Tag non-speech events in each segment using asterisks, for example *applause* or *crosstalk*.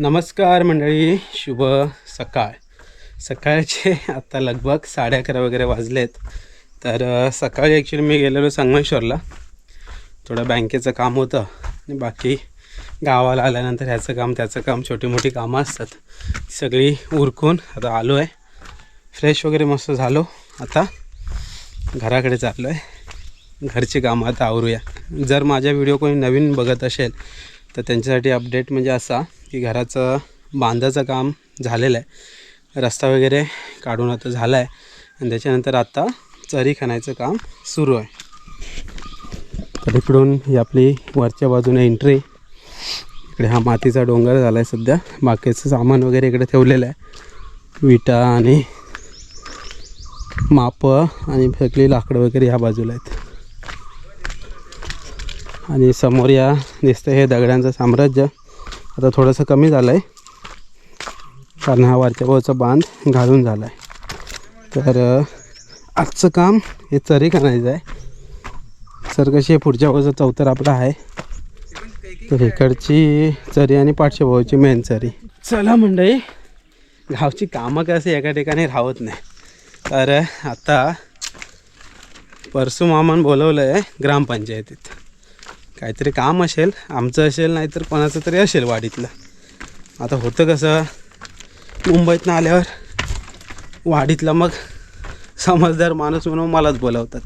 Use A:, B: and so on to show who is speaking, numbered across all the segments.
A: नमस्कार मंडळी शुभ सकाळ. सकाळचे *laughs* आत्ता लगभग साडे अकरा वगैरे वाजलेत. तर सकाळी ॲक्च्युली मी गेलेलो संगमेश्वरला. थोडं बँकेचं काम होतं आणि बाकी गावाला आल्यानंतर ह्याचं काम त्याचं काम छोटी मोठी कामं असतात. सगळी उरकून आता आलो आहे फ्रेश वगैरे मस्त झालो. आता घराकडे चाललो आहे घरची कामं आता आवरूया. जर माझ्या व्हिडिओ कोणी नवीन बघत असेल तर त्यांच्यासाठी अपडेट म्हणजे असा की घराचं बांधाचं काम झालेलं आहे. रस्ता वगैरे काढून आता झाला आहे आणि त्याच्यानंतर आता चरी खणायचं काम सुरू आहे. तर इकडून ही आपली वरच्या बाजूने एंट्री इकडे हा मातीचा डोंगर झाला आहे सध्या. बाकीचं सामान वगैरे इकडे ठेवलेलं आहे. विटा आणि मापं आणि सगळी लाकडं वगैरे ह्या बाजूला आहेत. आणि समोर या दिसतं हे दगडांचं साम्राज्य. आता थोडंसं कमी झालं आहे कारण हा वरच्या भाऊचा बांध घालून झाला आहे तर आजचं काम हे चरी करायचं आहे. सर कशी आहे? पुढच्या भाऊचा चौतर आपला आहे. तर इकडची चरी आणि पाठच्या भाऊची मेन चरी. चला मंडळी. गावची कामं कशी एका ठिकाणी राहत नाही. तर आता परसू मामान बोलवलं आहे ग्रामपंचायतीत. काहीतरी काम असेल आमचं असेल नाहीतर कोणाचं तरी असेल वाडीतलं. आता होतं कसं मुंबईतनं आल्यावर वाडीतला मग समजदार माणूस म्हणून मलाच बोलवतात.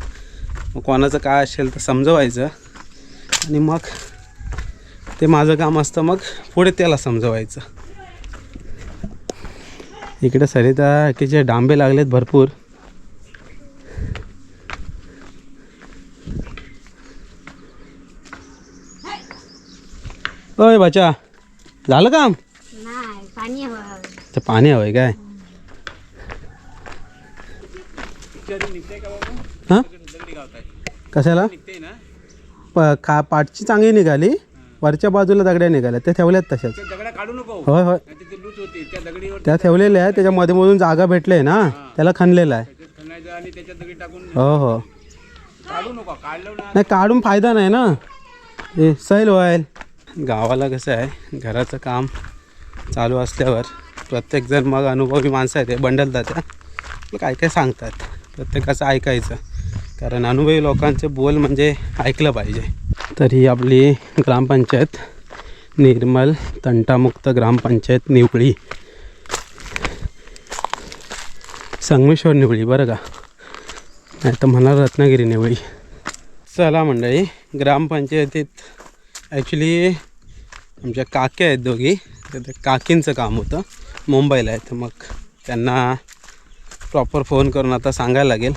A: मग कोणाचं काय असेल तर समजवायचं. आणि मग ते माझं काम असतं मग पुढे त्याला समजवायचं. इकडे सरिता एकीचे डांबे लागलेत भरपूर. ओय बचा झालं काम?
B: नाही पाणी हवं
A: ते पाणी हवंय काय? हां? कशाला? प का पाठची चांगली निघाली वरच्या बाजूला दगड्या निघाल्या त्या ठेवल्यात तशाच.
C: दगडा काढू नको.
A: होय होय.
C: तिथे लूट होती त्या दगडीवर
A: त्या ठेवलेल्या आहे त्याच्या मध्ये मधून जागा भेटले ना त्याला खणलेलं आहे.
C: खणायचं आणि त्याच्यात दगडी टाकून
A: हो हो.
C: काढू नको काढलं ना.
A: नाही काढून फायदा नाही ना. हे सैल व्हायल गावाला कसं आहे घराचं काम चालू असल्यावर प्रत्येकजण मग अनुभवी माणसं आहेत ते बंडलतात त्या काय काय सांगतात प्रत्येकाचं ऐकायचं. कारण अनुभवी लोकांचे बोल म्हणजे ऐकलं पाहिजे. तर ही आपली ग्रामपंचायत निर्मल तंटामुक्त ग्रामपंचायत निवळी. संगमेश्वर निवळी बरं का? नाही तर म्हणा रत्नागिरी निवळी. चला मंडळी ग्रामपंचायतीत ॲक्च्युली आमच्या काक्या आहेत दोघी. तर त्या काकींचं काम होतं. मुंबईला आहे. तर मग त्यांना प्रॉपर फोन करून आता सांगायला लागेल.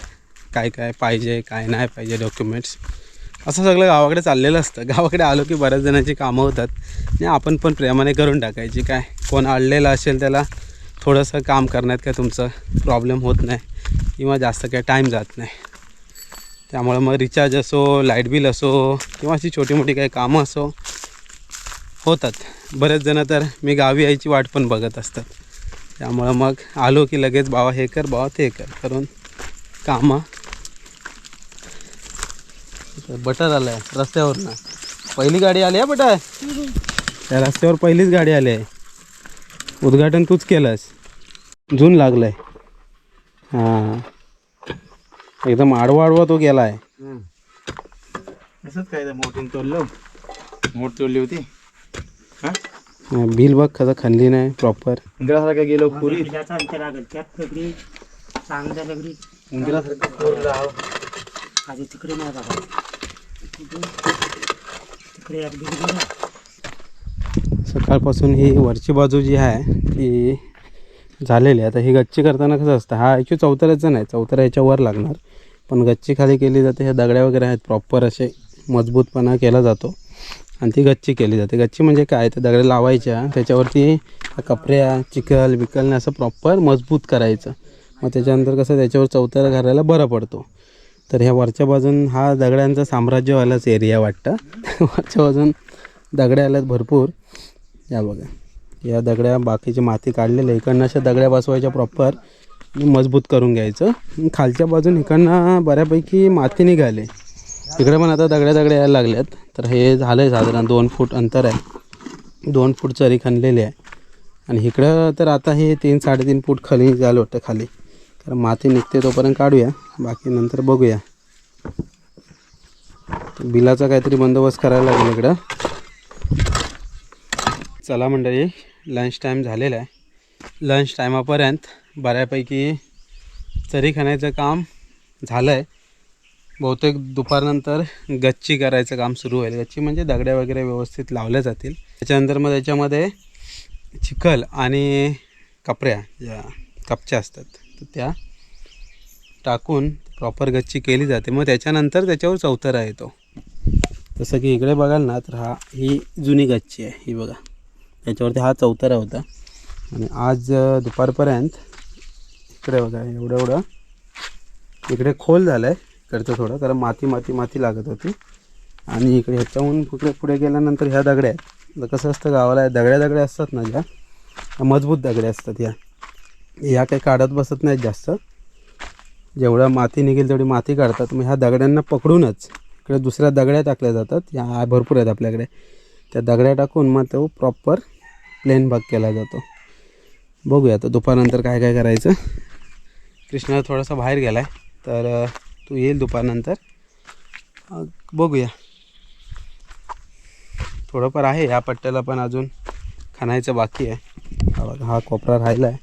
A: काय काय पाहिजे काय नाही पाहिजे डॉक्युमेंट्स असं सगळं गावाकडे चाललेलं असतं. *laughs* गावाकडे आलो की बऱ्याच जणांची कामं होतात. आणि आपण पण प्रेमाने करून टाकायची. काय कोण अडलेलं असेल त्याला थोडंसं काम करण्यात काय तुमचं प्रॉब्लेम होत नाही. किंवा जास्त काय टाईम जात नाही. त्यामुळं मग रिचार्ज असो लाइट बिल असो किंवा अशी छोटी मोठी काही कामं असो होतात. बरेच जणं तर मी गावी यायची वाट पण बघत असतात. त्यामुळं मग आलो की लगेच बाबा हे कर बाबा ते कर. करून कामं. बटर आलं आहे रस्त्यावरनं. पहिली गाडी आली आहे बटर? त्या रस्त्यावर पहिलीच गाडी आली आहे. उद्घाटन तूच केलंस. जून लागलं आहे हां. एकदम आडवा आडवा तो गेला आहे
C: असंच काय मोठीन तोडलं मोठ तोडली होती. हा?
A: बिल बघ कसं खणली नाही प्रॉपर
C: उंदरासारखं गेलो पुरी. उंदरासारखं
B: तिकडे नाही बघा. तिकडे.
A: सकाळपासून ही वरची बाजू जी आहे ती झालेली आहे. आता ही गच्ची करताना कसं असतं हा ॲक्च्युली चौतऱ्याचं नाही याच्या वर लागणार. पण गच्ची खाली केली जाते. ह्या दगड्या वगैरे आहेत. प्रॉपर असे मजबूतपणा केला जातो. आणि ती गच्ची केली जाते. गच्ची म्हणजे काय? ते दगडे लावायच्या. त्याच्यावरती कपऱ्या कपड्या चिखल बिकलने असं प्रॉपर मजबूत करायचं. मग त्याच्यानंतर कसं त्याच्यावर चौथ्याला घालायला बरं पडतो. तर ह्या वरच्या बाजून हा दगड्यांचा साम्राज्यवालाच एरिया वाटतं. *laughs* वरच्या बाजून दगड्या आल्यात भरपूर. या बघा. या दगड्या बाकीची माती काढलेल्या इकडनं अशा दगड्या बसवायच्या प्रॉपर मजबूत करून घ्यायचं. खालच्या बाजून इकडनं बऱ्यापैकी माती निघाले. इकडे पण आता दगड्या दगड्या यायला लागल्यात. तर हे झालं आहे साधारण दोन फूट अंतर आहे. दोन फूट चरी खणलेली आहे. आणि इकडं तर आता हे तीन साडेतीन फूट खाली झालं वाटतं खाली. कारण माती निघते तोपर्यंत काढूया. बाकी नंतर बघूया. बिलाचा काहीतरी बंदोबस्त करायला लागेल इकडं. चला मंडळी लंच टाईम झालेला आहे. लंच टायमापर्यंत बऱ्यापैकी चरी खाण्याचं काम झालं आहे बहुतेक दुपारनंतर गच्ची करायचं काम सुरू होईल. गच्ची म्हणजे दगड्या वगैरे व्यवस्थित लावल्या जातील. त्याच्यानंतर मग त्याच्यामध्ये चिखल आणि कपड्या ज्या कपच्या असतात. तर त्या टाकून प्रॉपर गच्ची केली जाते. मग त्याच्यानंतर त्याच्यावर चौथरा येतो. जसं की इकडे बघाल ना तर हा ही जुनी गच्ची आहे. ही बघा. त्याच्यावरती हा चौथरा होता. आणि आज दुपारपर्यंत इकडे बघा एवढं एवढं. इकडे खोल झालं आहे इकडचं थोडं कारण माती माती माती लागत होती. आणि इकडे ह्याच्याहून पुढे पुढे गेल्यानंतर ह्या दगड्या आहेत. तर कसं असतं गावाला दगड्या दगड्या असतात ना ज्या मजबूत दगड्या असतात या. ह्या काही काढत बसत नाहीत जास्त. जेवढ्या माती निघेल तेवढी माती काढतात. मग ह्या दगड्यांना पकडूनच इकडे दुसऱ्या दगड्या टाकल्या जातात. या भरपूर आहेत आपल्याकडे. त्या दगड्या टाकून मग तो प्रॉपर प्लेन भाग केला जातो. बघूया आता दुपारनंतर काय काय करायचं. कृष्णा थोडासा बाहेर गेला आहे तर तू येईल दुपारनंतर. बघूया. थोडंफार आहे या पट्ट्याला पण अजून खणायचं बाकी आहे. हा कोपरा राहिला आहे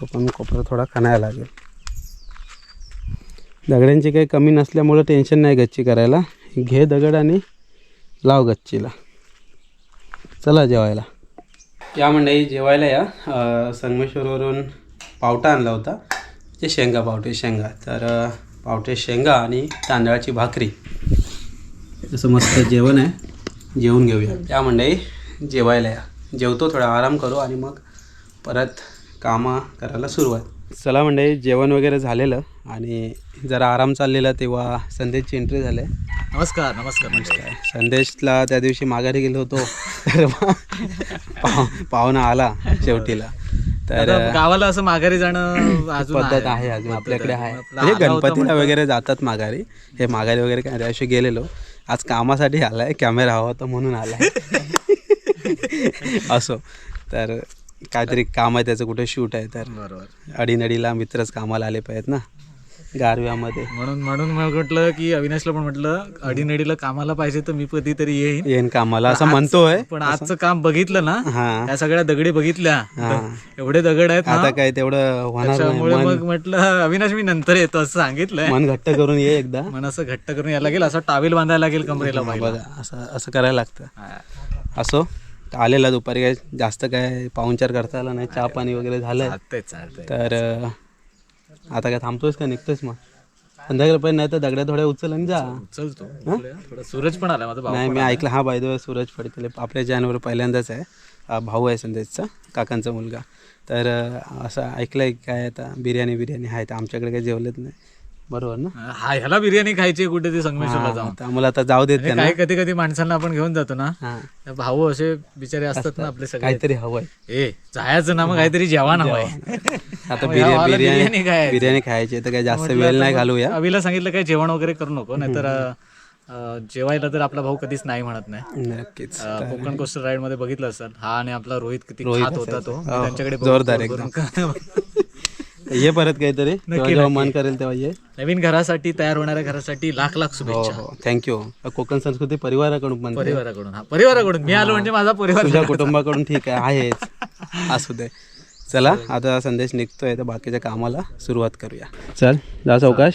A: तो पण कोपरा थोडा खणायला लागेल. दगड्यांची काही कमी नसल्यामुळं टेन्शन नाही गच्ची करायला. घे दगड आणि लाव गच्चीला. चला जेवायला. या मंडळी जेवायला या. संगमेश्वरवरून पावटा आणला होता. ते शेंगा पावटे शेंगा. तर पावटे शेंगा आणि तांदळाची भाकरी. जसं मस्त जेवण आहे. जेवून घेऊया. त्या मंडळी जेवायला या. जेवतो थोडा आराम करू आणि मग परत कामं करायला सुरुवात चला मंडळी जेवण वगैरे झालेलं आणि जरा आराम चाललेला तेव्हा संदेशची एंट्री झाली.
D: नमस्कार नमस्कार नमस्कार.
A: संदेशला त्या दिवशी माघारी गेलो होतो. तर पाहुणा आला शेवटीला. तर
D: गावाला असं माघारी जाणं *coughs* अजून
A: पद्धत आहे. अजून आपल्याकडे आहे. म्हणजे गणपतीला वगैरे जातात माघारी. हे माघारी वगैरे काय दिवशी गेलेलो. आज कामासाठी आलाय कॅमेरा हवा होता म्हणून आलाय. *laughs* असो. तर काहीतरी काम आहे त्याचं कुठे शूट आहे तर
D: बरोबर.
A: अडीनडीला मित्रच कामाला आले पाहिजेत ना. गारव्यामध्ये.
D: म्हणून म्हणून मग म्हटलं की अविनाशला पण म्हटलं अडीनडीला कामाला पाहिजे तर मी कधीतरी येईन.
A: येईन कामाला असं म्हणतोय.
D: पण आजचं काम बघितलं ना
A: हा.
D: त्या सगळ्या दगडी बघितल्या. एवढे दगड आहेत
A: आता काय तेवढं
D: त्याच्यामुळे मग म्हटलं अविनाश मी नंतर येतो असं सांगितलंय.
A: मन घट्ट करून ये एकदा.
D: मन असं घट्ट करून यायला लागेल असं टावेल बांधायला लागेल कमरेला
A: असं असं करायला लागतं. असो आलेला दुपारी काय जास्त काय पाहुणचार करता आला नाही चहा पाणी वगैरे
D: चालतंय.
A: तर आता काय थांबतोयस का? निघतोयस मग. संध्याकाळी पण नाही तर दगड्या थोड्या उचल आणि जा.
D: चलतो थोडा सूरज पण आला माझा भाऊ
A: नाही मी ऐकलं. हा बाय द वे सूरज फडकेले आपल्या चॅनलवर पहिल्यांदाच आहे. भाऊ आहे संदेशचा काकांचा मुलगा. तर असं ऐकलंय काय आता? बिर्याणी बिर्याणी. आहे तर आमच्याकडे काही जेवलेत नाही. बरोबर ना?
D: हा ह्याला बिर्याणी खायची कुठे ती संगमेश्वरला जाऊन.
A: आम्हाला आता जाऊ देत त्यांना.
D: काय कधी कधी माणसांना आपण घेऊन जातो ना. भाऊ असे बिचारे असतात ना आपले सगळे.
A: काहीतरी हवंय.
D: ए जायचं ना मग काहीतरी जेवण हवंय.
A: आता
D: बिर्याणी खायची.
A: बिर्याणी खायची तर काही जास्त वेळ नाही घालूया
D: अविला सांगितलं काय जेवण वगैरे करू नको नाहीतर जेवायला तर आपला भाऊ कधीच नाही म्हणत नाही.
A: नक्कीच.
D: कोकण कोस्टल राईडमध्ये बघितलं असेल. हा आणि आपला रोहित किती खात होता तो.
A: हो,
D: त्यांच्याकडे
A: जोरदार ये परत काहीतरी. जेव्हा मन करेल तेव्हा ये.
D: नवीन घरासाठी तयार होणाऱ्या घरासाठी लाख लाख
A: हो
D: शुभेच्छा.
A: हो थँक्यू कोकण संस्कृती परिवाराकडून पण
D: परिवाराकडून हा. परिवाराकडून. मी आलो म्हणजे माझा परिवार
A: तुझ्या कुटुंबाकडून ठीक आहे आहेच. असू दे. चला आता संदेश निघतोय तर बाकीच्या कामाला सुरुवात करूया. चल जा चौकाश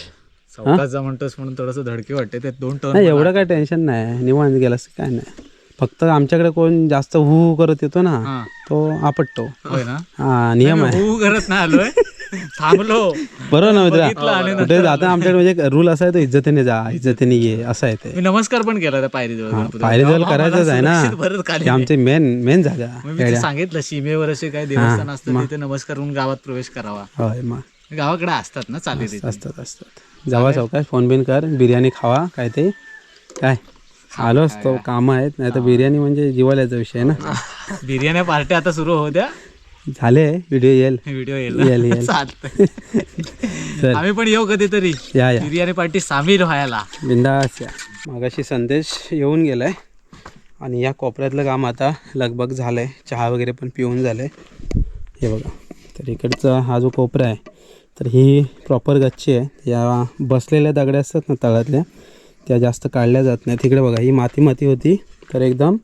D: चौकाचा म्हणतोस म्हणून थोडंसं धडकी वाटते ते दोन टर्न
A: नाही एवढं काय टेन्शन नाही. निवांत गेलास काय नाही. फक्त आमच्याकडे कोण जास्त हु हु करत येतो ना
D: हा.
A: तो आपटतो.
D: होय ना?
A: हा नियम आहे.
D: हो करत नाही आलोय. *laughs* थांबलो.
A: बरोबर ना मित्रा. कुठे जाता आमच्याकडे म्हणजे रूल असा आहे तो इज्जतीने जा इज्जतीने ये असं आहे ते.
D: नमस्कार पण केला त्या गणपती
A: पायरीजवळ करायचंच आहे ना. आमचे मेन मेन जागा
D: सांगितलं सीमेवर असे काय देवस्थान असतं तिथे नमस्कार करून गावात प्रवेश करावा. गावाकडे असतात ना चालेल.
A: असतात असतात जावा चौकाश फोन बिन कर बिर्याणी खावा काय? ते काय आलोच तो कामं आहेत नाही तर बिर्याणी म्हणजे जिवाल्याचा विषय ना. *laughs*
D: बिर्याणी पार्टी आता सुरू होऊ द्या.
A: झाले व्हिडिओ येईल.
D: व्हिडिओ
A: येईल,
D: येईल. *laughs* चालतंय. *laughs*
A: चल.
D: आम्ही पण येऊ कधीतरी.
A: या या.
D: बिर्याणी पार्टी सामील व्हायला.
A: बिंदास या. मागाशी संदेश येऊन गेलाय. आणि या कोपऱ्यातलं काम आता लगभग झालं आहे चहा वगैरे पण पिऊन झालं आहे हे बघा. तर इकडचा हा जो कोपरा आहे तर ही प्रॉपर गच्ची आहे. या बसलेल्या दगड्या असतात ना तळातल्या त्या जास्त काढल्या जात नाही तिकडे बघा ही माती माती होती तर एकदम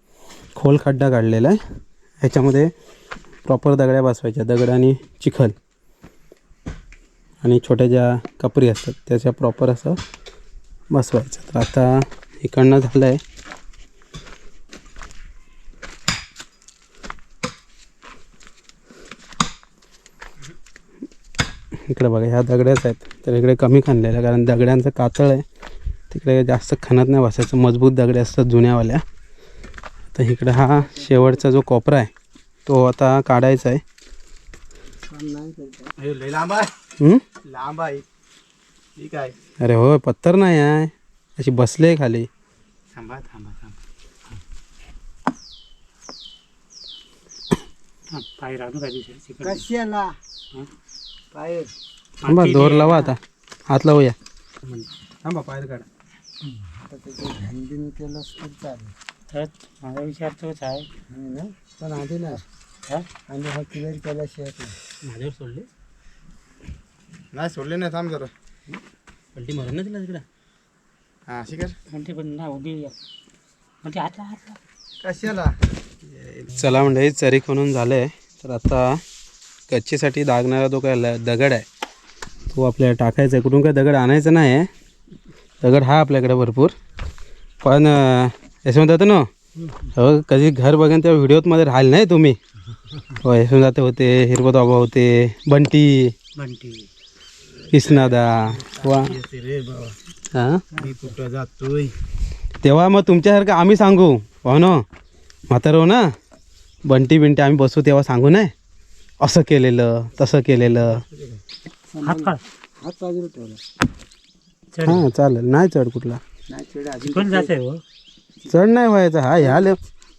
A: खोल खड्डा काढलेला आहे. ह्याच्यामध्ये प्रॉपर दगड्या बसवायच्या. दगड आणि चिखल. आणि छोट्या ज्या कपरी असतात त्याच्या प्रॉपर असं बसवायचं तर आता इकडनं झालं आहे इकडे बघा ह्या दगड्याच आहेत. तर इकडे कमी खणलेल्या कारण दगड्यांचं कातळ आहे. तिकडे जास्त खणत नाही बसायचं. मजबूत दगडे असतात जुन्यावाल्या. तर इकडे हा शेवटचा जो कोपरा आहे तो आता काढायचा आहे.
C: हे लांब आहे.
A: हं?
C: लांब आहे. ठीक आहे.
A: अरे हो पत्तर नाही आहे. अशी बसले आहे खाली.
C: थांबा थांबा थांबा.
B: पाय राहू नका दिवशी चिकन.
E: कशाला? पाय.
A: थांबा दोर. लावा आता. हात लावूया
C: थांबा पायर काढा.
E: आता त्याच्या तर चालेल.
B: तर माझा विचार तोच आहे.
E: है ना? पण आधी ना
B: हा?
E: आणि हा क्लिअर केल्याशिवाय.
A: माझ्यावर सोडले?
C: नाही सोडले नाही थांब जरा.
A: पलटी मारून ना तिला तिकडे?
C: हा अशी कर.
B: म्हणते पण ना उभी. म्हणते हातला हातला
C: कशाला?
A: चला म्हणजे चरी खणून झालं आहे तर आता कच्चीसाठी दागणारा जो काय ल- दगड आहे तो आपल्याला टाकायचा आहे. कुठून काय दगड आणायचं नाही आहे दगड हा आपल्याकडे भरपूर. पण अं, यशवंत जातं ना हो कधी घर बघेन त्या व्हिडिओमध्ये राहिले नाही तुम्ही. हो यशवंत जाते होते हिरवत बाबा होते बंटी
B: म्हणते
A: किसनादा वा.
C: रे बाबा.
A: हां?
C: मी कुठं जातोय?
A: तेव्हा मग तुमच्यासारखं आम्ही सांगू. हो ना? म्हातारो ना? बंटी बिंटी आम्ही बसू तेव्हा सांगू नाही? असं केलेलं तसं केलेलं. हां चालेल. नाही चढ कुठला.
E: नाही चढ
B: हो
A: नाही व्हायचा. हा ह्या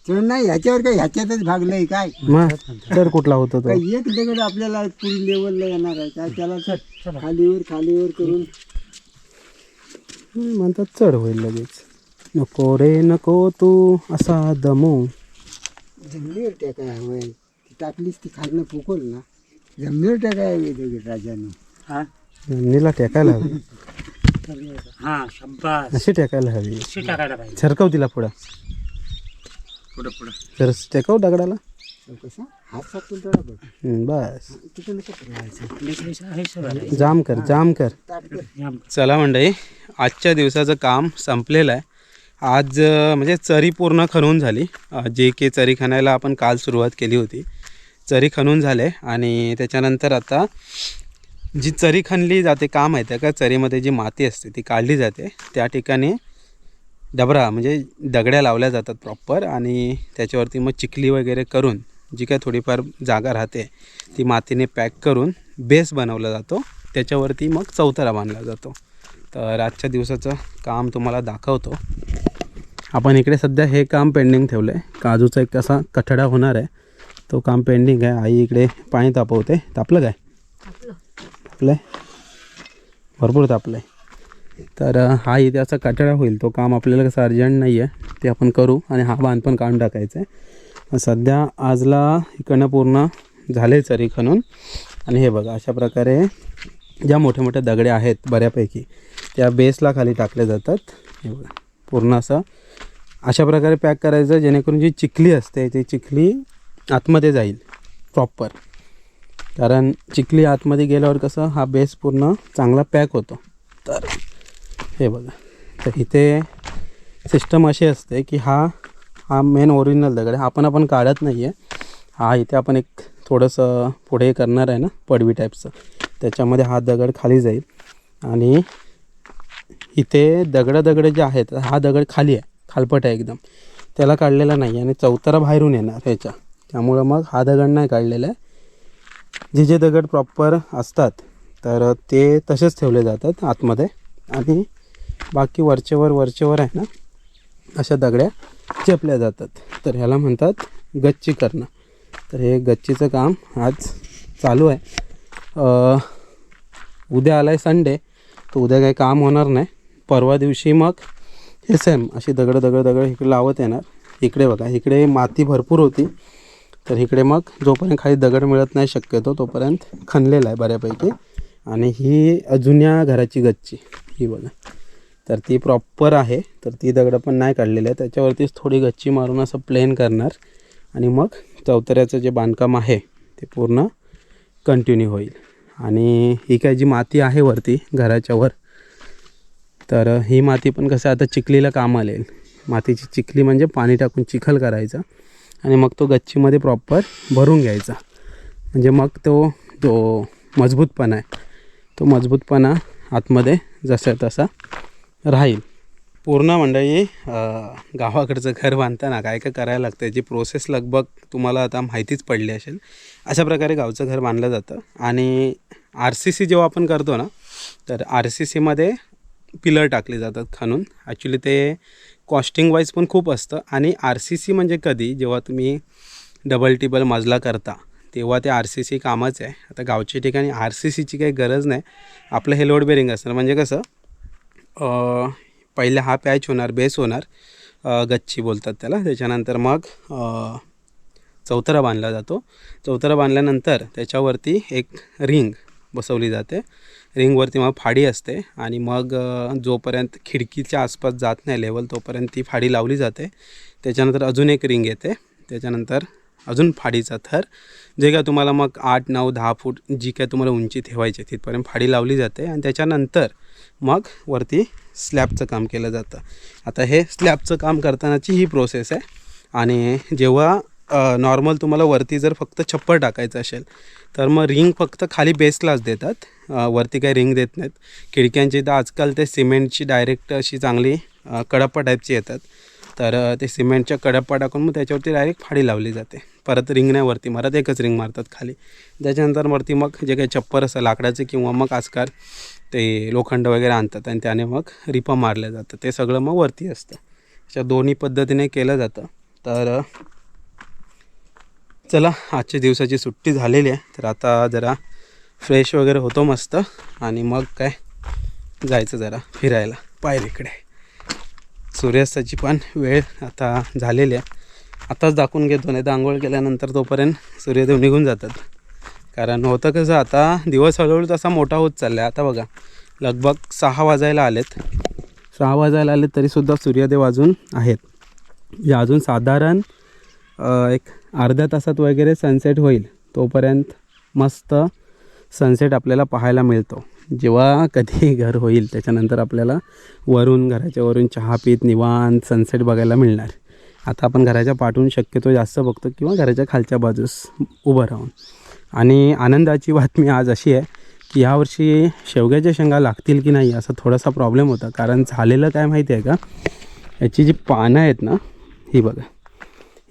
E: चढ नाही ह्याच्यावर काय ह्याच्यातच भागलंय काय?
A: मग चढ कुठला होतो तो?
E: काय एक दगड आपल्याला पुढील लेवलला येणार आहे. काय त्याला चढ. खालीवर खालीवर करून.
A: हम्म, म्हणतात चढ होईल लगेच. नको रे नको तू असा दमू.
E: जमिनीवर टेकाय हवंय ती टाकलीस ती खालनं फुकल ना. जमिनीवर टेकाय हवी दगड राजाने.
B: हा?
A: जमिनीला टेकायला हवी. *laughs*
B: हा शब्बास
A: अशी टेकायला हवी.
B: अशी टाकायला पाहिजे.
A: सरकव तिला पुढं.
C: पुढं पुढं.
A: जर टेकव दगडाला.
E: तो कसा? हात सापून तेवढा बघ.
A: हम्म, बस.
E: तिथे नको ठेवायचं.
B: पोलीस आहे सगळं
A: जाम कर. जाम कर.
E: ताट कर.
B: जाम.
A: चला मंडळी आजच्या दिवसाचं काम संपलेलं आहे. आज अं, म्हणजे चरी पूर्ण खणून झाली. अं, जे की चरी खणायला आपण काल सुरुवात केली होती. चरी खणून झाले आणि त्याच्यानंतर आता जी चरी खणली जाते काम आहे का? चरीमध्ये जी माती असते ती काढली जाते. त्या ठिकाणी डबरा म्हणजे दगड्या लावल्या जातात प्रॉपर आणि त्याच्यावरती मग चिखली वगैरे करून जी काय थोडीफार जागा राहते ती मातीने पॅक करून बेस बनवला जातो. त्याच्यावरती मग चौथरा बांधला जातो. तर आजच्या दिवसाचं काम तुम्हाला दाखवतो. आपण इकडे सध्या हे काम पेंडिंग ठेवलं आहे काजूचा एक असा कठडा होणार आहे. तो काम पेंडिंग आहे. आई इकडे पाणी तापवते. तापलं काय? तापलं आहे भरपूर तापलं आहे तर हा इथे असा होईल. तो काम आपल्याला कसं अर्जंट नाही आहे ते आपण करू आणि हा बांध पण काढून टाकायचा आहे सध्या आजला इकडनं पूर्ण झाले चरी खणून. आणि हे बघा अशा प्रकारे ज्या मोठ्या मोठ्या दगडे आहेत बऱ्यापैकी त्या बेसला खाली टाकल्या जातात. हे बघा पूर्ण असं अशा प्रकारे पॅक करायचं जेणेकरून जी चिखली असते ती चिखली आतमध्ये जाईल प्रॉपर. कारण चिखली आतमध्ये गेल्यावर कसं हा बेस पूर्ण चांगला पॅक होतो. तर हे बघा. तर इथे सिस्टम अशी असते की हा हा मेन ओरिजिनल दगड आहे. आपण आपण काढत नाही आहे हा इथे आपण एक थोडंसं पुढे करणार आहे ना पडवी टाईपचं त्याच्यामध्ये हा दगड खाली जाईल. आणि इथे दगडं दगडं जे आहेत हा दगड खाली आहे. खालपट आहे एकदम. त्याला काढलेला नाही आणि चौतारा बाहेरून येणार ह्याच्या. त्यामुळं मग हा दगड नाही काढलेला आहे. जे जे दगड प्रॉपर असतात तर ते तसेच ठेवले जातात आतमध्ये. आणि बाकी वरचेवर वरचेवर आहे ना अशा दगड्या चेपल्या जातात. तर ह्याला म्हणतात गच्ची करणं. तर हे गच्चीचं काम आज चालू आहे. उद्या आला आहे संडे तर उद्या काही काम होणार नाही. परवा दिवशी मग हे सेम अशी दगड दगड दगड इकडे लावत येणार. इकडे बघा इकडे माती भरपूर होती. तर इकडे मग जोपर्यंत खाली दगड मिळत नाही शक्यतो तोपर्यंत खणलेला आहे बऱ्यापैकी. आणि ही जुन्या घराची गच्ची ही बघा. तर ती प्रॉपर आहे. तर ती दगडं पण नाही काढलेली आहे त्याच्यावरतीच थोडी गच्ची मारून असं प्लेन करणार. आणि मग चौतऱ्याचं जे बांधकाम आहे ते पूर्ण कंटिन्यू होईल. आणि ही काय जी माती आहे वरती घराच्या वर तर ही माती पण कसं आता चिखलीला काम आलेल मातीची चिखली म्हणजे पाणी टाकून चिखल करायचा. आणि मग तो गच्चीमध्ये प्रॉपर भरून घ्यायचा. म्हणजे मग तो जो मजबूतपणा आहे. तो मजबूतपणा आतमध्ये जसा तसा राहील. पूर्ण मंडळी गावाकडचं घर बांधताना काय काय करायला लागतं याची प्रोसेस लगभग तुम्हाला आता माहितीच पडली असेल अशा प्रकारे गावचं घर बांधलं जातं. आणि आर सी सी जेव्हा आपण करतो ना तर आर सी सीमध्ये पिलर टाकले जातात खाणून. ॲक्च्युली ते कॉस्टिंग वाईज पण खूप असतं. आणि आर सी सी म्हणजे कधी? जेव्हा तुम्ही डबल टिबल मजला करता तेव्हा ते आर सी सी कामच आहे. आता गावच्या ठिकाणी आर सी सीची काही गरज नाही. आपलं हे लोड बेरिंग असणार. म्हणजे कसं? पहिले हा पॅच होणार बेस होणार. गच्ची बोलतात त्याला. त्याच्यानंतर मग चौथरा बांधला जातो. चौथरा बांधल्यानंतर त्याच्यावरती एक रिंग बसवली जाते. रिंगवरती मग फाडी असते आणि मग जोपर्यंत खिडकीच्या आसपास जात नाही लेवल तोपर्यंत ती फाडी लावली जाते. त्याच्यानंतर अजून एक रिंग येते. त्याच्यानंतर अजून फाडीचा थर जे काय तुम्हाला मग आठ नऊ दहा फूट जी काय तुम्हाला उंची ठेवायची तिथपर्यंत फाडी लावली जाते आणि त्याच्यानंतर मग वरती स्लॅबचं काम केलं जातं. आता हे स्लॅबचं काम करतानाची ही प्रोसेस आहे आणि जेव्हा नॉर्मल तुम्हाला वरती जर फक्त छप्पर टाकायचं असेल तर मग रिंग फक्त खाली बेसलाच देतात. वरती काही रिंग देत नाहीत. खिडक्यांची तर आजकाल ते सिमेंटची डायरेक्ट अशी चांगली कडप्पा टाईपची येतात. तर ते सिमेंटच्या कडप्पा टाकून मग त्याच्यावरती डायरेक्ट फाडी लावली जाते. परत रिंग नाही वरती मारत एकच रिंग मारतात खाली. त्याच्यानंतर वरती मग जे काही छप्पर असतं लाकडाचे किंवा मग आजकाल ते लोखंड वगैरे आणतात आणि त्याने मग रिपा मारल्या जातं ते सगळं मग वरती असतं. अशा दोन्ही पद्धतीने केलं जातं. तर चला आजच्या दिवसाची सुट्टी झालेली आहे. तर आता जरा फ्रेश वगैरे होतो मस्त. आणि मग काय? जायचं जरा फिरायला. पायरीकडे सूर्यास्ताची पण वेळ आता झालेली आहे. आताच दाखवून घेतो नाही तर आंघोळ केल्यानंतर तोपर्यंत सूर्यदेव निघून जातात. कारण होतं कसं आता दिवस हळूहळू तसा मोठा होत चालला आहे आता बघा लगभग सहा वाजायला आलेत. सहा वाजायला आलेत तरीसुद्धा सूर्यदेव अजून आहेत. जे अजून साधारण एक अर्ध्या तासात वगैरे सनसेट होईल. तोपर्यंत मस्त सनसेट आपल्याला पाहायला मिळतो. जेव्हा कधी घर होईल त्याच्यानंतर आपल्याला वरून घराच्या वरून चहा पीत निवांत सनसेट बघायला मिळणार. आता आपण घराच्या पाठून शक्यतो जास्त बघतो किंवा घराच्या खालच्या बाजूस उभं राहून. आणि आनंदाची बातमी आज अशी आहे की यावर्षी शेवग्याच्या शेंगा लागतील की नाही असा थोडासा प्रॉब्लेम होता. कारण झालेलं काय माहिती आहे का? याची जी पानं आहेत ना ही बघा.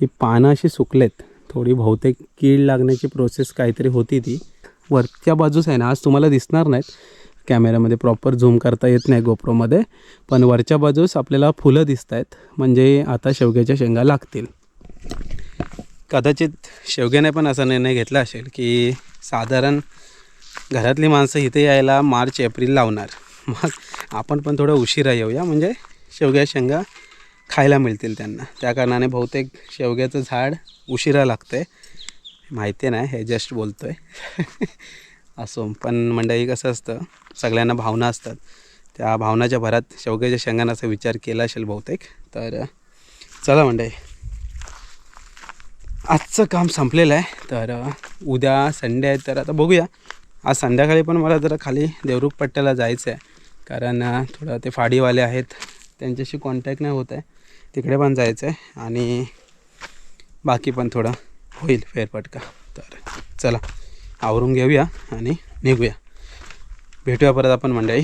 A: ही पानं अशी सुकलेत. थोडी बहुतेक कीड लागण्याची प्रोसेस काहीतरी होती ती. वरच्या बाजूस आहे ना आज तुम्हाला दिसणार नाहीत. कॅमेऱ्यामध्ये प्रॉपर झूम करता येत नाही गोप्रोमध्ये पण वरच्या बाजूस आपल्याला फुलं दिसत आहेत म्हणजे आता शेवग्याच्या शेंगा लागतील. कदाचित शेवग्याने पण असा निर्णय घेतला असेल की साधारण घरातली माणसं इथे यायला मार्च एप्रिल लावणार. मग आपण पण थोडं उशिरा येऊया. म्हणजे शेवग्या शेंगा खायला मिळतील त्यांना. त्या कारणाने बहुतेक शेवग्याचं झाड उशिरा लागतं आहे माहिती नाही हे जस्ट बोलतो आहे असो पण मंडळी कसं असतं सगळ्यांना भावना असतात. त्या भावनाच्या भरात शेवग्याच्या शेंगांना असा विचार केला असेल बहुतेक तर चला मंडळी. आजचं काम संपलेलं आहे तर उद्या संडे आहे तर आता बघूया. आज संध्याकाळी पण मला जरा खाली देवरूख पट्ट्याला जायचं आहे कारण थोडं ते फाडीवाले आहेत. त्यांच्याशी कॉन्टॅक्ट नाही होत आहे. तिकडे पण जायचं आहे आणि बाकी पण थोडं होईल फेरफटका. तर चला आवरून घेऊया आणि निघूया. भेटूया परत आपण मंडळी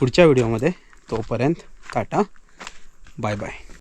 A: पुढच्या व्हिडिओमध्ये तोपर्यंत टाटा बाय बाय